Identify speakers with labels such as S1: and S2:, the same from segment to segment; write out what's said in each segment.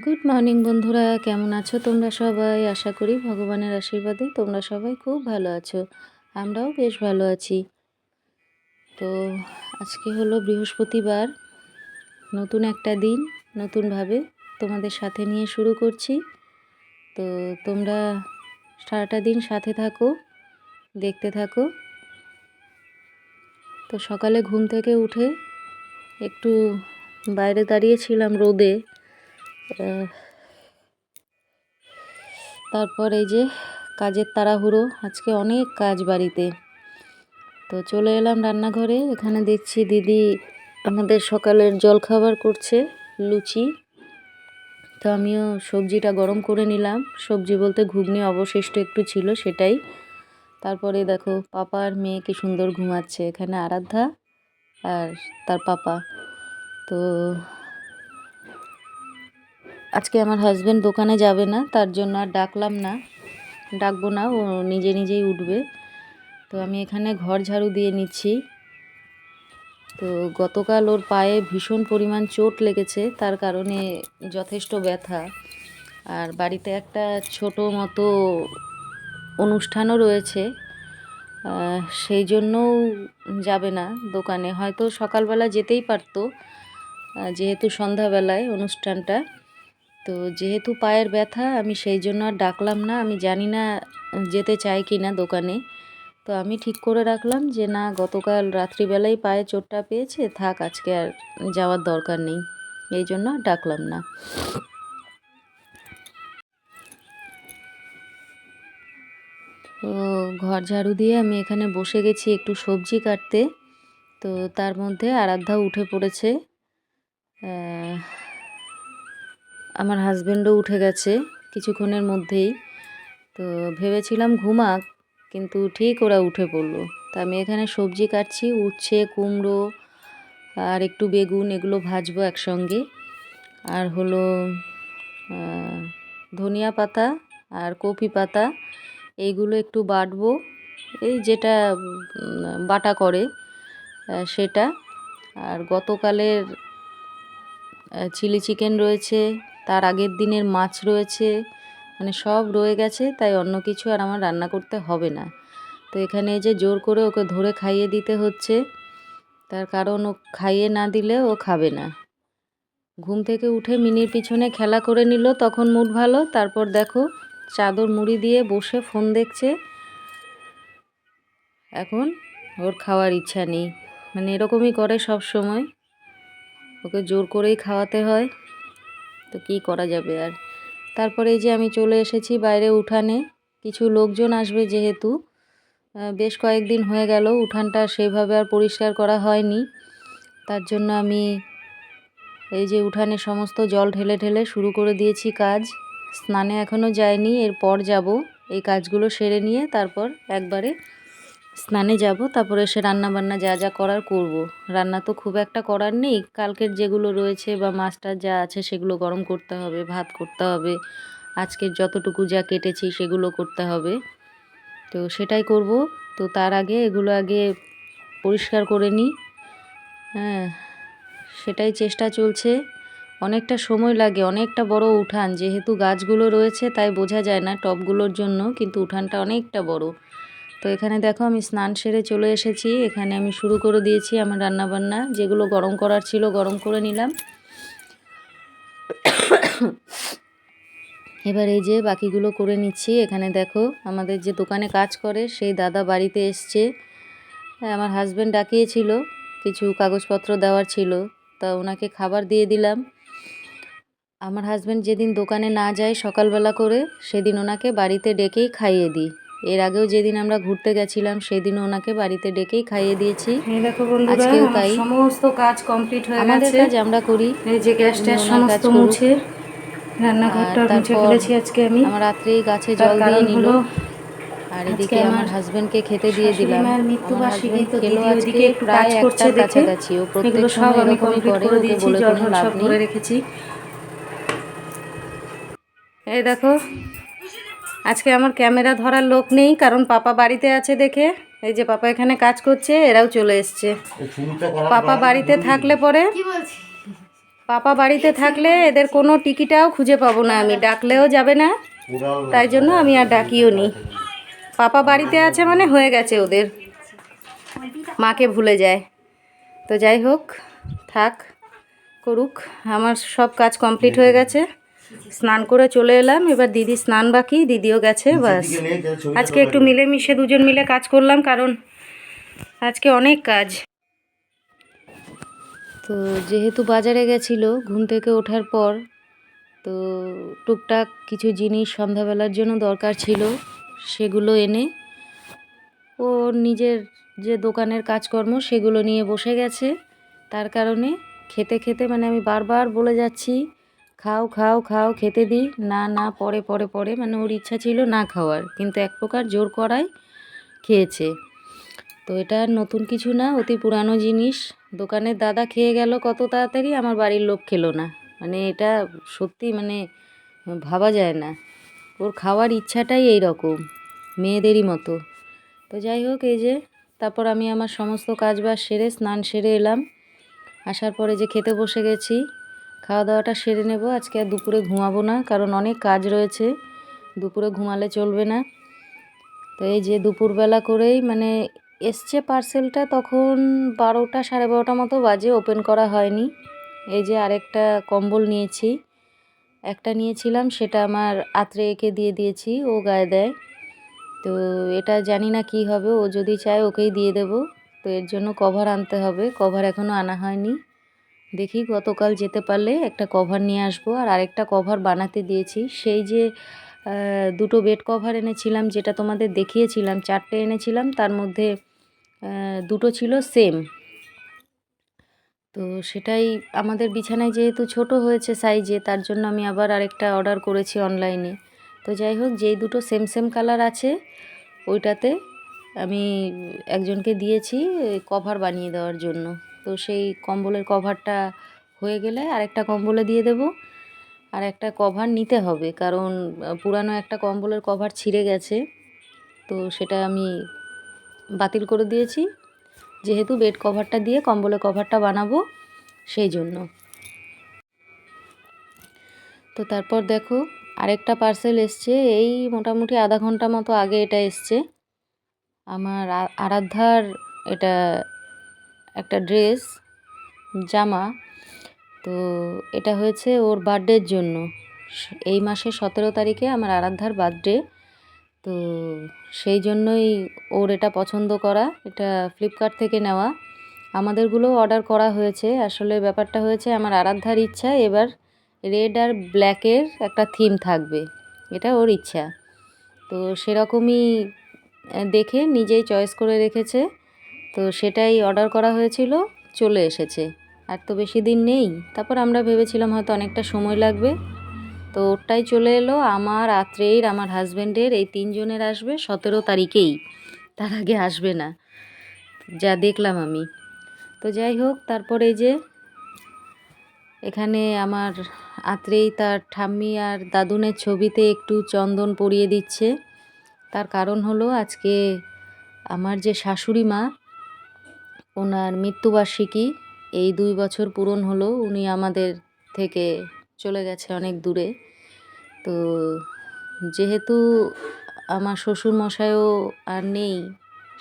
S1: Good morning বন্ধুরা। কেমন আছো তোমরা সবাই? আশা করি ভগবানের আশীর্বাদে তোমরা সবাই খুব ভালো আছো। আমরাও বেশ ভালো আছি। তো আজকে হলো বৃহস্পতিবার। নতুন একটা দিন, নতুনভাবে তোমাদের সাথে নিয়ে শুরু করছি। তো তোমরা সারাটা দিন সাথে থাকো, দেখতে থাকো। তো সকালে ঘুম থেকে উঠে একটু বাইরে দাঁড়িয়েছিলাম রোদে। তারপর এই যে কাজের তাড়াহুড়ো, আজকে অনেক কাজ বাড়িতে। তো চলে এলাম রান্নাঘরে, এখানে দেখছি দিদি আমাদের সকালের জলখাবার করছে, লুচি। তো আমিও সবজিটা গরম করে নিলাম। সবজি বলতে ঘুগনি অবশিষ্ট একটু ছিল সেটাই। তারপরে দেখো পাপা আর মেয়ে কি সুন্দর ঘুমাচ্ছে, এখানে আরাধ্যা আর তার পাপা। তো আজকে আমার হাজব্যান্ড দোকানে যাবে না, তার জন্য আর ডাকলাম না। ডাকবো না, ও নিজে নিজেই উঠবে। তো আমি এখানে ঘর ঝাড়ু দিয়ে নিচ্ছি। তো গতকাল ওর পায়ে ভীষণ পরিমাণ চোট লেগেছে, তার কারণে যথেষ্ট ব্যথা। আর বাড়িতে একটা ছোট মতো অনুষ্ঠানও রয়েছে সেই জন্যও যাবে না দোকানে। হয়তো সকালবেলা যেতেই পারতো যেহেতু সন্ধ্যাবেলায় অনুষ্ঠানটা। তো যেহেতু পায়ের ব্যথা, আমি সেই জন্য আর ডাকলাম না। আমি জানি না যেতে চাই কি না দোকানে। তো আমি ঠিক করে রাখলাম যে, না, গতকাল রাত্রিবেলায় পায়ে চোটটা পেয়েছে, থাক, আজকে আর যাওয়ার দরকার নেই। এই জন্য আর ডাকলাম না। তো ঘর ঝাড়ু দিয়ে আমি এখানে বসে গেছি একটু সবজি কাটতে। তো তার মধ্যে আরাধ্যা উঠে পড়েছে। আমার হাজবেন্ডও উঠে গেছে কিছুক্ষণের মধ্যেই। তো ভেবেছিলাম ঘুমাক, কিন্তু ঠিক ওরা উঠে পড়ল। তা আমি এখানে সবজি কাটছি, উচ্ছে, কুমড়ো আর একটু বেগুন এগুলো ভাজবো একসঙ্গে। আর হলো ধনিয়া পাতা আর কপি পাতা এইগুলো একটু বাটবো। এই যেটা বাটা করে সেটা। আর গতকালের চিলি চিকেন রয়েছে তার আগের দিনের মাছ রয়েছে মানে সব রয়ে গেছে, তাই অন্য কিছু আর আমার রান্না করতে হবে না। তো এখানে যে জোর করে ওকে ধরে খাইয়ে দিতে হচ্ছে, তার কারণ ও খাইয়ে না দিলে ও খাবে না। ঘুম থেকে উঠে মিনির পিছনে খেলা করে নিল, তখন মুড ভালো, তারপর দেখো চাদর মুড়ি দিয়ে বসে ফোন দেখছে। এখন ওর খাওয়ার ইচ্ছা নেই মানে এরকমই করে সব সময়। ওকে জোর করেই খাওয়াতে হয়। তো কী করা যাবে আর? তারপরে এই যে আমি চলে এসেছি বাইরে উঠানে, কিছু লোকজন আসবে যেহেতু। বেশ কয়েকদিন হয়ে গেল, উঠানটা সেভাবে আর পরিষ্কার করা হয়নি। তার জন্য আমি এই যে উঠানে সমস্ত জল ঢেলে ঢেলে শুরু করে দিয়েছি কাজ। স্নানে এখনও যায়নি এরপর যাব। এই কাজগুলো সেরে নিয়ে তারপর একবারে স্নানে যাব, তারপরে এসে রান্না বান্না যা যা করার করব। রান্না তো খুব একটা করার নেই। কালকের যেগুলো রয়েছে বা মাছটা যা আছে সেগুলো গরম করতে হবে, ভাত করতে হবে। আজকের যতটুকু যা কেটেছি সেগুলো করতে হবে। তো সেটাই করব। তো তার আগে এগুলো আগে পরিষ্কার করে নিই। হ্যাঁ সেটাই চেষ্টা চলছে। অনেকটা সময় লাগে, অনেকটা বড় উঠান। যেহেতু গাছগুলো রয়েছে, তাই বোঝা যায় না টবগুলোর জন্য, কিন্তু উঠানটা অনেকটা বড়। তো এখানে দেখো আমি স্নান সেরে চলে এসেছি। এখানে আমি শুরু করে দিয়েছি আমার রান্না বান্না যেগুলো গরম করার ছিল গরম করে নিলাম। এবার এই যে বাকিগুলো করে নিচ্ছি। এখানে দেখো আমাদের যে দোকানে কাজ করে, সেই দাদা বাড়িতে এসছে। আমার হাজব্যান্ড ডাকিয়েছিল, কিছু কাগজপত্র দেওয়ার ছিল। তা ওনাকে খাবার দিয়ে দিলাম। আমার হাজব্যান্ড যেদিন দোকানে না যায় সকালবেলা করে, সেদিন ওনাকে বাড়িতে ডেকেই খাইয়ে দিই। এর আগেও যেদিন আমরা ঘুরতে গেছিলাম সেদিন ওনাকে বাড়িতে ডেকেই খাইয়ে দিয়েছি।
S2: দেখো বন্ধুরা
S1: আজকেও তাই।
S2: সমস্ত কাজ কমপ্লিট হয়ে গেছে।
S1: কাজ আমরা করি।
S2: এই যে গ্যাস ট্যাস সমস্ত মুছে রান্নাঘরটা মুছে ফেলেছি আজকে আমি।
S1: আমার রাত্রেই গাছে জল দিয়ে নিল আর এদিকে আমার হাজবেন্ডকে খেতে দিয়ে দিলাম।
S2: মৃত্যুবার্ষিকী তো
S1: খেলো আজকে প্রায়
S2: দেখে।
S1: কাছাকাছি। ও প্রত্যেক
S2: সব আমি কমপ্লিট
S1: করে
S2: দিয়েছি
S1: বলে
S2: জল সব রেখেছি। এই দেখো আজকে আমার ক্যামেরা ধরার লোক নেই কারণ পাপা বাড়িতে আছে দেখে। এই যে পাপা এখানে কাজ করছে এরাও চলে এসছে। পাপা বাড়িতে থাকলে পরে? পাপা বাড়িতে থাকলে এদের কোনো টিকিটাও খুঁজে পাবো না আমি ডাকলেও যাবে না। তাই জন্য আমি আর ডাকিও নি। পাপা বাড়িতে আছে মানে হয়ে গেছে ওদের। মাকে ভুলে যায়। তো যাই হোক থাক করুক। আমার সব কাজ কমপ্লিট হয়ে গেছে। স্নান করে চলে এলাম এবার দিদি স্নান বাকি দিদিও গেছে বাস। আজকে একটু মিলেমিশে দুজন মিলে কাজ করলাম কারণ আজকে অনেক কাজ।
S1: তো যেহেতু বাজারে গেছিল ঘুম থেকে ওঠার পর তো টুকটাক কিছু জিনিস সন্ধ্যাবেলার জন্য দরকার ছিল সেগুলো এনে ও নিজের যে দোকানের কাজকর্ম সেগুলো নিয়ে বসে গেছে। তার কারণে খেতে খেতে মানে আমি বারবার বলে যাচ্ছি খাও খাও খাও, খেতে দিই। না না, পরে পরে পরে। মানে ওর ইচ্ছা ছিল না খাওয়ার। কিন্তু এক প্রকার জোর করাই খেয়েছে। তো এটা নতুন কিছু না, অতি পুরানো জিনিস। দোকানের দাদা খেয়ে গেল কত তাড়াতাড়ি, আমার বাড়ির লোক খেলো না। মানে এটা সত্যি মানে ভাবা যায় না। ওর খাওয়ার ইচ্ছাটাই এই রকম মেয়েদেরই মতো। তো যাই হোক, এই যে, তারপর আমি আমার সমস্ত কাজ বাজ সেরে, স্নান সেরে এলাম। আসার পরে যে খেতে বসে গেছি খাওয়া দাওয়াটা সেরে নেব। আজকে আর দুপুরে ঘুমাবো না, কারণ অনেক কাজ রয়েছে। দুপুরে ঘুমালে চলবে না। তো এই যে দুপুরবেলা করেই মানে এসছে পার্সেলটা, তখন বারোটা সাড়ে বারোটা মতো বাজে, ওপেন করা হয়নি। এই যে আরেকটা কম্বল নিয়েছি, একটা নিয়েছিলাম, সেটা আমার আত্রে এঁকে দিয়ে দিয়েছি, ও গায়ে দেয়। তো এটা জানি না কি হবে, ও যদি চায় ওকেই দিয়ে দেব। তো এর জন্য কভার আনতে হবে, কভার এখনও আনা হয়নি। দেখি গতকাল যেতে পারলে একটা কভার নিয়ে আসব। আর আরেকটা কভার বানাতে দিয়েছি। সেই যে দুটো বেড কভার এনেছিলাম, যেটা তোমাদের দেখিয়েছিলাম, চারটে এনেছিলাম, তার মধ্যে দুটো ছিল সেম তো সেটাই আমাদের বিছানায় যেহেতু ছোট হয়েছে সাইজে তার জন্য আমি আবার আরেকটা অর্ডার করেছি অনলাইনে তো যাই হোক, যেই দুটো সেম সেম কালার আছে, ওইটাতে আমি একজনকে দিয়েছি কভার বানিয়ে দেওয়ার জন্য। তো সেই কম্বলের কভারটা হয়ে গেলে আরেকটা কম্বলে দিয়ে দেব। আর একটা কভার নিতে হবে, কারণ পুরানো একটা কম্বলের কভার ছিঁড়ে গেছে। তো সেটা আমি বাতিল করে দিয়েছি। যেহেতু বেড কভারটা দিয়ে কম্বলের কভারটা বানাবো সেই জন্য। তো তারপর দেখো, আরেকটা পার্সেল এসছে। এই মোটামুটি আধা ঘণ্টা মতো আগে এটা এসছে। আমার আরাধ্যার এটা একটা ড্রেস, জামা। তো এটা হয়েছে ওর বার্থডের জন্য। এই মাসের সতেরো তারিখে আমার আরাধ্যার বার্থডে তো সেই জন্যই ওর এটা পছন্দ করা, এটা ফ্লিপকার্ট থেকে নেওয়া। আমাদেরগুলোও অর্ডার করা হয়েছে। আসলে ব্যাপারটা হয়েছে আমার আরাধ্যার ইচ্ছা, এবার রেড আর ব্ল্যাকের একটা থিম থাকবে। এটা ওর ইচ্ছা। তো সেরকমই দেখে নিজেই চয়েস করে রেখেছে। তো সেটাই অর্ডার করা হয়েছিল, চলে এসেছে। আর তো বেশি দিন নেই, তারপর আমরা ভেবেছিলাম হয়তো অনেকটা সময় লাগবে। তো ওরটাই চলে এলো, আমার, আত্রেয়ের, আমার হাজব্যান্ডের এই তিনজনের আসবে সতেরো তারিখেই। তার আগে আসবে না, যা দেখলাম আমি। তো যাই হোক, তারপর এই যে এখানে আমার আত্রেই তার ঠাম্মি আর দাদুনের ছবিতে একটু চন্দন পরিয়ে দিচ্ছে। তার কারণ হলো আজকে আমার যে শাশুড়ি মা ওনার মৃত্যুবার্ষিকী এই দুই বছর পূরণ হলো, উনি আমাদের থেকে চলে গেছে অনেক দূরে। তো যেহেতু আমার শ্বশুর মশাইও আর নেই,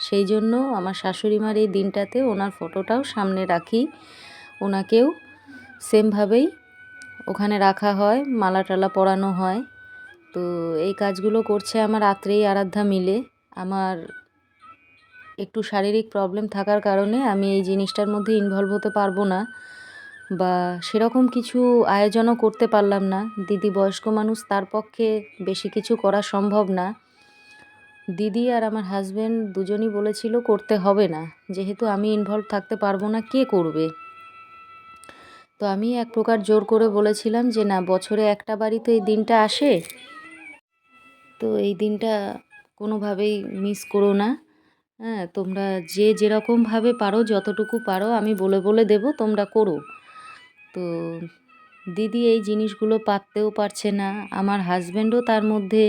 S1: সেই জন্য আমার শাশুড়ি মার এই দিনটাতে ওনার ফটোটাও সামনে রাখি। ওনাকেও সেমভাবেই ওখানে রাখা হয় মালা টালা পরানো হয়। তো এই কাজগুলো করছে আমার আত্রেই আরাধ্যা মিলে। আমার একটু শারীরিক প্রবলেম থাকার কারণে আমি এই জিনিসটার মধ্যে ইনভলভ হতে পারব না বা সেরকম কিছু আয়োজনও করতে পারলাম না। দিদি বয়স্ক মানুষ, তার পক্ষে বেশি কিছু করা সম্ভব না। দিদি আর আমার হাজব্যান্ড দুজনই বলেছিল করতে হবে না। যেহেতু আমি ইনভলভ থাকতে পারব না, কে করবে? তো আমি এক প্রকার জোর করে বলেছিলাম যে, না, বছরে একটা বাড়ি তো এই দিনটা আসে। তো এই দিনটা কোনোভাবেই মিস করো না। হ্যাঁ তোমরা যে যেরকমভাবে পারো, যতটুকু পারো, আমি বলে বলে দেবো, তোমরা করো। তো দিদি এই জিনিসগুলো পারতেও পারছে না। আমার হাজব্যান্ডও তার মধ্যে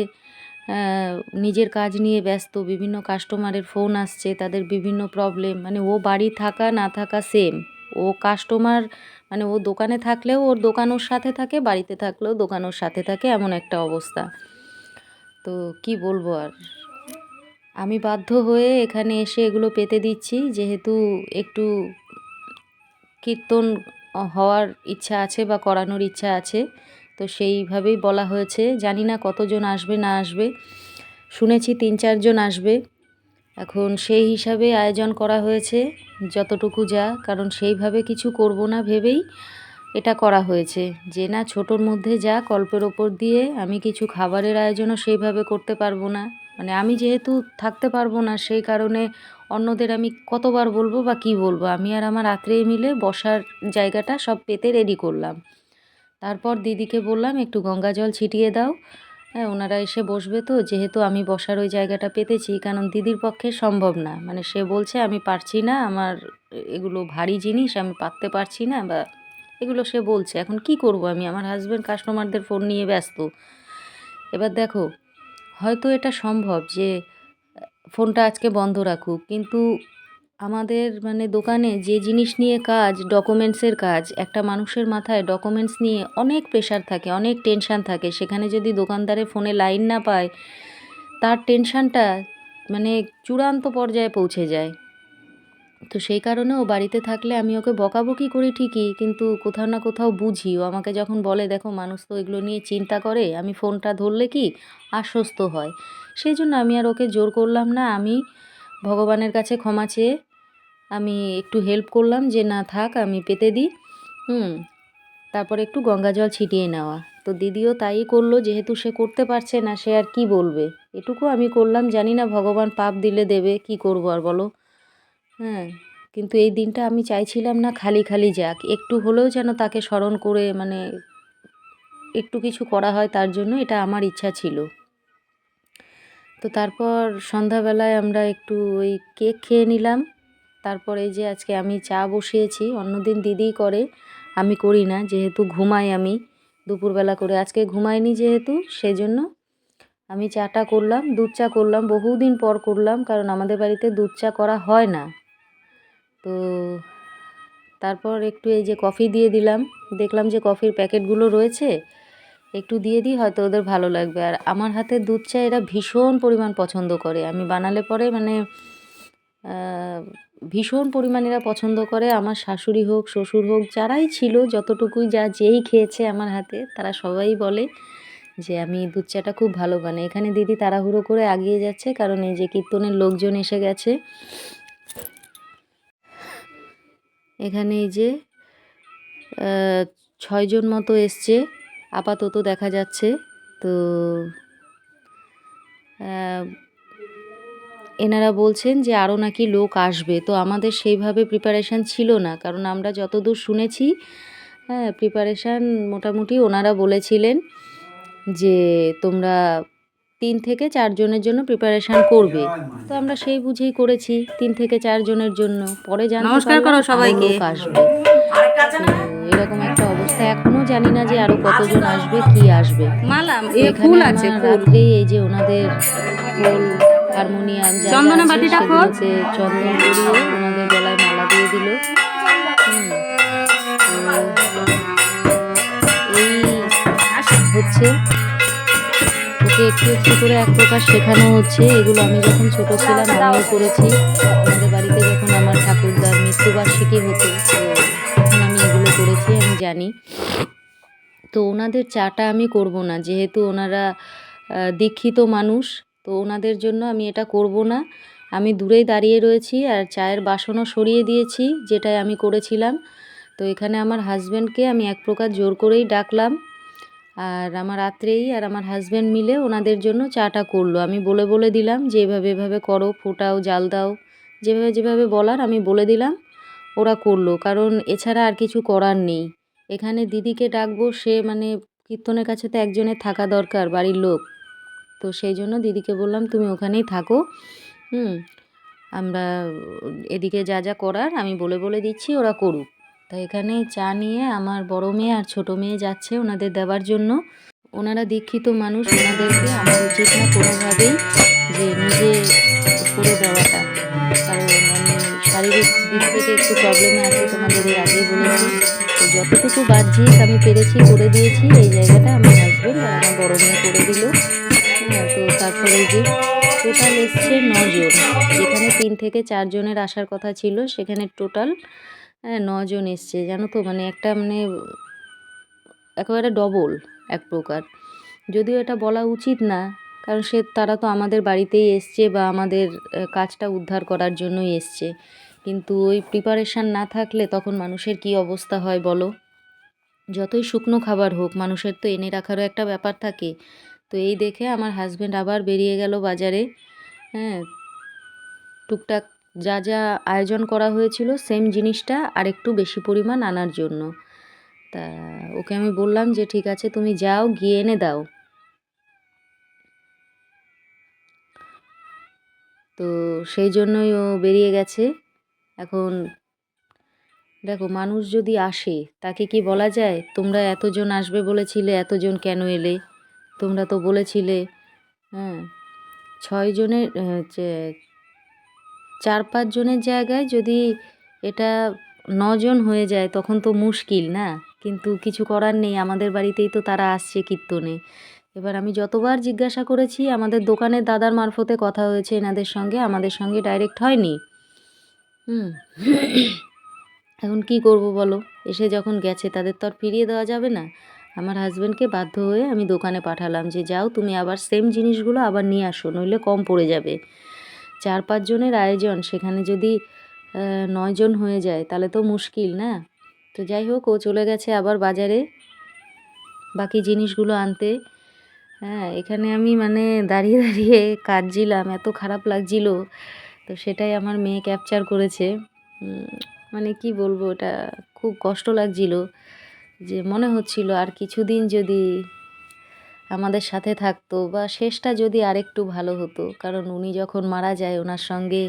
S1: নিজের কাজ নিয়ে ব্যস্ত। বিভিন্ন কাস্টমারের ফোন আসছে, তাদের বিভিন্ন প্রবলেম মানে ও বাড়ি থাকা, না থাকা সেম ও কাস্টমার মানে ও দোকানে থাকলেও ওর দোকান ওর সাথে থাকে, বাড়িতে থাকলেও দোকান ওর সাথে থাকে, এমন একটা অবস্থা। তো কি বলব আর? আমি বাধ্য হয়ে এখানে এসে এগুলো পেতে দিচ্ছি, যেহেতু একটু কীর্তন হওয়ার ইচ্ছা আছে বা করানোর ইচ্ছা আছে। তো সেইভাবেই বলা হয়েছে। জানি না কতজন আসবে, না আসবে। শুনেছি তিন চারজন আসবে। এখন সেই হিসাবে আয়োজন করা হয়েছে, যতটুকু যা, কারণ সেইভাবে কিছু করব না ভেবেই এটা করা হয়েছে। যে না, ছোটোর মধ্যে যা, কল্পের ওপর দিয়ে আমি কিছু খাবারের আয়োজনও সেইভাবে করতে পারব না। মানে আমি যেহেতু থাকতে পারব না, সেই কারণে অন্যদের আমি কতবার বলব বা কি বলব? আমি আর আমার আত্রেয় মিলে বসার জায়গাটা সব পেতে রেডি করলাম। তারপর দিদিকে বললাম, একটু গঙ্গা জল ছিটিয়ে দাও। হ্যাঁ ওনারা এসে বসবে তো, যেহেতু আমি বসার ওই জায়গাটা পেতেছি, কারণ দিদির পক্ষে সম্ভব না। মানে সে বলছে, আমি পারছি না, আমার এগুলো ভারী জিনিস, আমি পারতে পারছি না। বা এগুলো সে বলছে। এখন কি করব? আমি আমার হাজব্যান্ড কাস্টমারদের ফোন নিয়ে ব্যস্ত। এবার দেখো হয়তো এটা সম্ভব যে, ফোনটা আজকে বন্ধ রাখুক। কিন্তু আমাদের মানে দোকানে যে জিনিস নিয়ে কাজ, ডকুমেন্টসের কাজ, একটা মানুষের মাথায় ডকুমেন্টস নিয়ে অনেক প্রেশার থাকে, অনেক টেনশান থাকে। সেখানে যদি দোকানদারে ফোনে লাইন না পায়, তার টেনশানটা মানে চূড়ান্ত পর্যায়ে পৌঁছে যায়। তো সেই কারণে ও বাড়িতে থাকলে আমি ওকে বকাবকি করি ঠিকই, কিন্তু কোথাও না কোথাও বুঝি। ও আমাকে যখন বলে, দেখো, মানুষ তো এগুলো নিয়ে চিন্তা করে, আমি ফোনটা ধরলে কি আশ্বস্ত হয়? সেই জন্য আমি আর ওকে জোর করলাম না। আমি ভগবানের কাছে ক্ষমা চেয়ে আমি একটু হেল্প করলাম যে, না থাক, আমি পেতে দিই। হুম, তারপর একটু গঙ্গা জল ছিটিয়ে নেওয়া। তো দিদিও তাই করল, যেহেতু সে করতে পারছে না, সে আর কি বলবে? এটুকু আমি করলাম। জানি না ভগবান পাপ দিলে দেবে, কি করব আর বলো? হ্যাঁ কিন্তু এই দিনটা আমি চাইছিলাম না খালি খালি যাক। একটু হলেও যেন তাকে স্মরণ করে মানে একটু কিছু করা হয় তার জন্য এটা আমার ইচ্ছা ছিল। তো তারপর সন্ধ্যাবেলায় আমরা একটু ওই কেক খেয়ে নিলাম। তারপরে যে আজকে আমি চা বসিয়েছি, অন্যদিন দিদিই করে, আমি করি না, যেহেতু ঘুমাই আমি, দুপুরবেলা করে। আজকে ঘুমাইনি যেহেতু, সেজন্য আমি চাটা করলাম, দুধ চা করলাম, বহুদিন পর করলাম, কারণ আমাদের বাড়িতে দুধ চা করা হয় না। তারপর একটু এই যে কফি দিয়ে দিলাম। দেখলাম যে কফির প্যাকেটগুলো রয়েছে। একটু দিয়ে দিই, হয়তো ওদের ভালো লাগবে। আর আমার হাতে দুধ চা এরা ভীষণ পরিমাণ পছন্দ করে। আমি বানালে পরে মানে ভীষণ পরিমাণ এরা পছন্দ করে। আমার শাশুড়ি হোক, শ্বশুর হোক, যারাই ছিল, যতটুকুই যা যেই খেয়েছে আমার হাতে, তারা সবাই বলে যে আমি দুধ চাটা খুব ভালো বানাই। এখানে দিদি তাড়াহুড়ো করে আগিয়ে যাচ্ছে, কারণ এই যে কীর্তনের লোকজন এসে গেছে। এখানে এই যে ছয়জন মতো এসছে। আপাতত দেখা যাচ্ছে। তো এনারা বলছেন যে আরও নাকি লোক আসবে। তো আমাদের সেইভাবে প্রিপারেশান ছিল না। কারণ আমরা যতদূর শুনেছি হ্যাঁ প্রিপারেশান মোটামুটি ওনারা বলেছিলেন যে তোমরা তিন থেকে চারজনের জন্য প্রিপারেশান করবে। তো আমরা সেই বুঝেই করেছি তিন থেকে চারজনের জন্য। পরে জানতে
S2: নমস্কার করো সবাইকে।
S1: আসবে। এরকম একটা অবস্থা। এখনও জানি না যে আরও কতজন আসবে কি আসবে।
S2: ফুল আছে
S1: রাত্রেই এই যে ওনাদের খোল হারমোনিয়াম আছে
S2: বাটিটা।
S1: সেগুলোতে চন্দন করিয়ে ওনাদের গলায় মালা দিয়ে দিল। এই হচ্ছে ওকে একটু একটু করে এক প্রকার শেখানো হচ্ছে। এগুলো আমি যখন ছোট ছিলাম, আমিও করেছি। আমাদের বাড়িতে যখন আমার ঠাকুরদার মৃত্যুবার্ষিকী হতো তখন আমি এগুলো করেছি, আমি জানি। তো ওনাদের চাটা আমি করব না, যেহেতু ওনারা দীক্ষিত মানুষ, তো ওনাদের জন্য আমি এটা করব না। আমি দূরেই দাঁড়িয়ে রয়েছি আর চায়ের বাসনও সরিয়ে দিয়েছি, যেটাই আমি করেছিলাম। তো এখানে আমার হাজব্যান্ডকে আমি এক প্রকার জোর করেই ডাকলাম। আর আমার রাত্রেই আর আমার হাজব্যান্ড মিলে ওনাদের জন্য চাটা করল। আমি বলে বলে দিলাম যে, এভাবে এভাবে করো, ফোটাও, জাল দাও। যেভাবে যেভাবে বলার আমি বলে দিলাম, ওরা করল। কারণ এছাড়া আর কিছু করার নেই। এখানে দিদিকে ডাকবো, সে মানে কীর্তনের কাছে তো একজনের থাকা দরকার, বাড়ির লোক। তো সেই জন্য দিদিকে বললাম, তুমি ওখানেই থাকো। হুম, আমরা এদিকে যা যা করার আমি বলে বলে দিচ্ছি, ওরা করুক। তো এখানে চা নিয়ে আমার বড় মেয়ে আর ছোট মেয়ে যাচ্ছে ওনাদের দেওয়ার জন্য। ওনারা দীক্ষিত মানুষ, ওনাদেরকে আমার উচিত না কোনোভাবেই যে নিজে করে দেওয়াটা। কারণ আমি শারীরিক দিক থেকে একটু প্রবলেমে আছি, তোমাদের এর আগেই বলেছি। তো যতটুকু বাহ্যিক আমি পেরেছি, করে দিয়েছি, এই জায়গাটা আমার হাজবেন্ড আর আমার বড় মেয়ে করে দিল। তো তারপরে যে টোটাল এসছে নজন। যেখানে তিন থেকে চারজনের আসার কথা ছিল, সেখানে টোটাল নজন এসছে, জানো তো? মানে একটা মানে একেবারে ডবল এক প্রকার। যদিও এটা বলা উচিত না, কারণ সে, তারা তো আমাদের বাড়িতেই এসছে বা আমাদের কাজটা উদ্ধার করার জন্যই এসছে। কিন্তু ওই প্রিপারেশান না থাকলে তখন মানুষের কি অবস্থা হয় বলো? যতই শুকনো খাবার হোক, মানুষের তো এনে রাখারও একটা ব্যাপার থাকে। তো এই দেখে আমার হাজব্যান্ড আবার বেরিয়ে গেল বাজারে। হ্যাঁ টুকটাক যা যা আয়োজন করা হয়েছিল সেম জিনিসটা আর একটু বেশি পরিমাণ আনার জন্য। তা ওকে আমি বললাম যে ঠিক আছে তুমি যাও গিয়ে এনে দাও। তো সেই জন্যই ও বেরিয়ে গেছে। এখন দেখো মানুষ যদি আসে তাকে কি বলা যায়? তোমরা এতজন আসবে বলেছিলে এতজন কেন এলে? তোমরা তো বলেছিলে। হ্যাঁ ছয় জনের আহ, যে- চার পাঁচ জনের জায়গায় যদি এটা নজন হয়ে যায়, তখন তো মুশকিল না? কিন্তু কিছু করার নেই, আমাদের বাড়িতেই তো তারা আসছে কীর্তনে। এবার আমি যতবার জিজ্ঞাসা করেছি, আমাদের দোকানের দাদার মারফতে কথা হয়েছে এনাদের সঙ্গে, আমাদের সঙ্গে ডাইরেক্ট হয়নি। হুম। এখন কি করব বলো? এসে যখন গেছে, তাদের তো আর ফিরিয়ে দেওয়া যাবে না। আমার হাজব্যান্ডকে বাধ্য হয়ে আমি দোকানে পাঠালাম যে, যাও, তুমি আবার সেম জিনিসগুলো আবার নিয়ে আসো, নইলে কম পড়ে যাবে। চার, পাঁচ জনের আয়োজন, সেখানে যদি নয়জন হয়ে যায়, তাহলে তো মুশকিল না? তো যাই হোক, ও চলে গেছে আবার বাজারে। বাকি জিনিসগুলো আনতে। হ্যাঁ এখানে আমি মানে দাঁড়িয়ে দাঁড়িয়ে কাঁদছিলাম, এত খারাপ লাগছিল। তো সেটাই আমার মেয়ে ক্যাপচার করেছে। মানে কি বলব, এটা খুব কষ্ট লাগছিল। যে মনে হচ্ছিল আর কিছুদিন যদি আমাদের সাথে থাকতো বা শেষটা যদি আরেকটু ভালো হতো। কারণ উনি যখন মারা যায়, ওনার সঙ্গে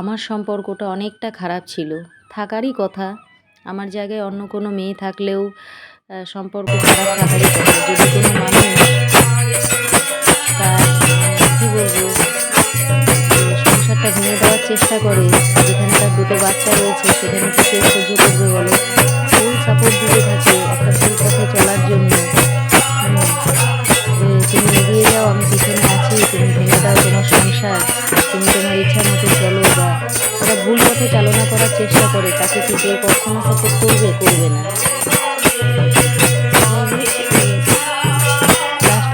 S1: আমার সম্পর্কটা অনেকটা খারাপ ছিল। থাকারই কথা, আমার জায়গায় অন্য কোনো মেয়ে থাকলেও সম্পর্ক খারাপ থাকারই কথা। যদি কোনো মানুষ কী বলব সংসারটা ভেঙে দেওয়ার চেষ্টা করে, যেখানে তার দুটো বাচ্চা রয়েছে, সেখানে কি সহ্য করবে বলো? ফুল সাপোর্ট দিতে থাকে একটা ফুল পথে চলার জন্য। তুমি ভেঙে দাও তোমার সংসার। তুমি তোমার ইচ্ছা মতো চলো বা ওরা ভুল পথে চালনা করার চেষ্টা করে, তাকে কি কেউ কখনো সাপোর্ট করবে? করবে না।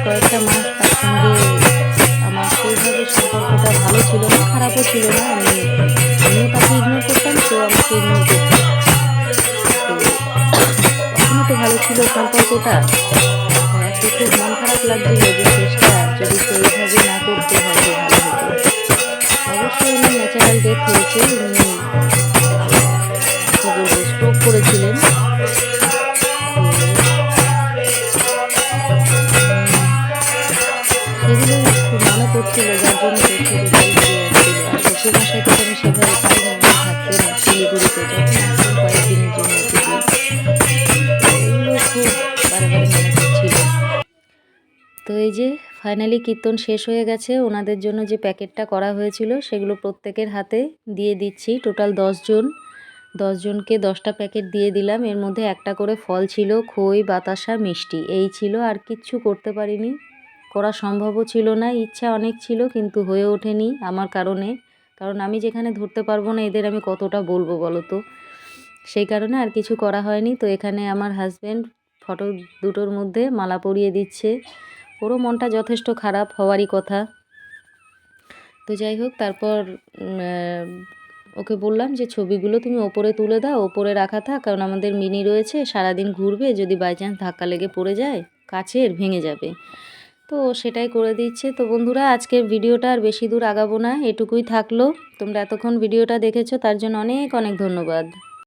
S1: কয়েকটা মাস তার সঙ্গে আমার সেইভাবে সম্পর্কটা ভালো ছিল না, খারাপও ছিল না। আমি, আমিও তাকে ইগনোর করতাম, সেও আমাকে ইগনোর করতাম তো তো ভালো ছিল সম্পর্কটা। আজকে খুব মন খারাপ লাগছিল যে ফাইনালি কীর্তন শেষ হয়ে গেছে। ওনাদের জন্য যে প্যাকেটটা করা হয়েছিল, সেগুলো প্রত্যেকের হাতে দিয়ে দিচ্ছি। টোটাল জন। দশজনকে দশটা প্যাকেট দিয়ে দিলাম। এর মধ্যে একটা করে ফল ছিল, খই, বাতাসা, মিষ্টি। এই ছিল, আর কিচ্ছু করতে পারিনি। করা সম্ভবও ছিল না। ইচ্ছা অনেক ছিল, কিন্তু হয়ে ওঠেনি আমার কারণে। কারণ আমি যেখানে ধরতে পারব না, এদের আমি কতটা বলব বলো তো? সেই কারণে আর কিছু করা হয়নি। তো এখানে আমার হাজব্যান্ড ফটো দুটোর মধ্যে মালা পরিয়ে দিচ্ছে। ওরও মনটা যথেষ্ট খারাপ হওয়ারই কথা। তো যাই হোক, তারপর ওকে বললাম যে, ছবিগুলো তুমি ওপরে তুলে দাও, ওপরে রাখা থাক, কারণ আমাদের মিনি রয়েছে, সারাদিন ঘুরবে, যদি বাই চান্স ধাক্কা লেগে পড়ে যায় কাছের ভেঙে যাবে। তো সেটাই করে দিচ্ছে। তো বন্ধুরা, আজকের ভিডিওটা আর বেশি দূর আগাবো না, এটুকুই থাকল। তোমরা এতক্ষণ ভিডিওটা দেখেছ, তার জন্য অনেক অনেক ধন্যবাদ।